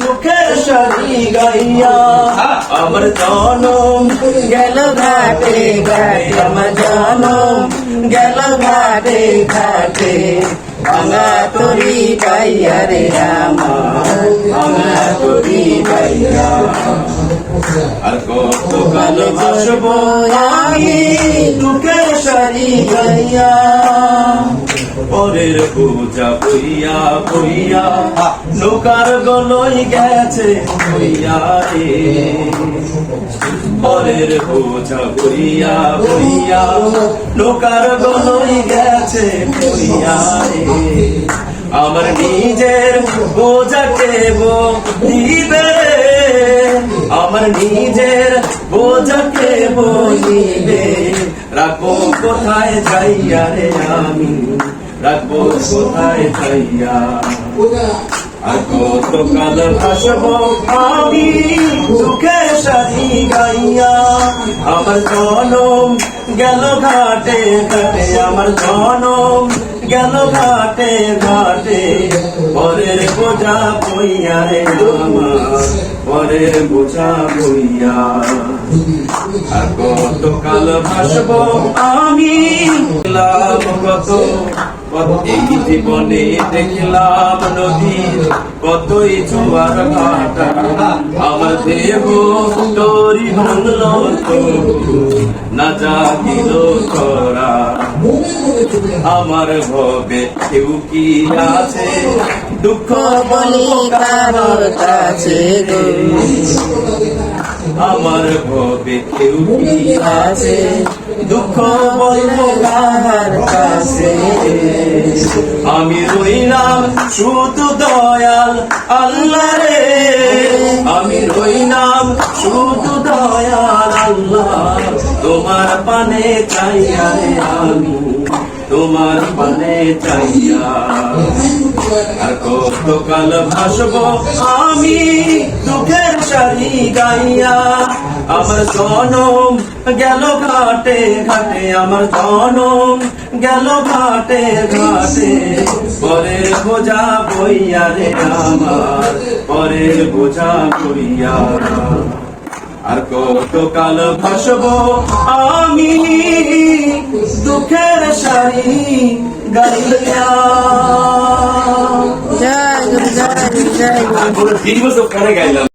সুখের সারি গাইয়া আমার জনম গেল ঘাটে ঘাটে আমার জনম গেল ঘাটে ঘাটে ভাঙা তরি গাইয়া রে আমার ভাঙা তরি গাইয়া আর কত কাল ভাসবো আমি দুঃখের সারি গাইয়া পরের পূজা বইয়া বইয়া নৌকার গলই গেছে বইয়া রে। পরের বোঝা বইয়া বইয়া নৌকার গলই গেছে বইয়া রে। আমার নিজের বোঝাকে দিবে আমার নিজের বোঝাকে বলিবে রাখব কোথায় যাইয়া রে আমি? রাখব কোথায় যাইয়া আর কত ভাসব আমি সুখে সারি গাইয়া আমার জনম গেল ঘাটে ঘাটে আমার জনম গেল ঘাটে ঘাটে পরের বোঝা বইয়া রে আমার পরের বোঝা বইয়া আর কত কাল ভাসব আমি লাভ কত এই জীবনে দেখলাম নদীর কতই জোয়ার ভাটা। আমার দেহ তোরি ভাঙল না জাগিল করা আমার ভবে কেউ কি আছে? দুঃখ বলি কারোর কাছে আমার ভবে কেউ আছে? দুঃখ বলব কাহার কাছে? আমি রইলাম শুধু দয়াল আল্লাহ রে। আমি রইলাম শুধু দয়াল আল্লাহ। তোমার পানে চাইয়া রে আমি, তোমার পানে চাইয়া। আর কত কাল ভাসব আমি? গাইয়া। আমার জনম গেল ঘাটে ঘাটে আমার জনম গেল ঘাটে ঘাটে। পরের বোঝা বইয়া রে আমার পরের বোঝা বইয়া আর কত কাল ভাসব আমি দুঃখের সারি গাইয়া। জয় জয় জয় পুরো পরে গাইলাম।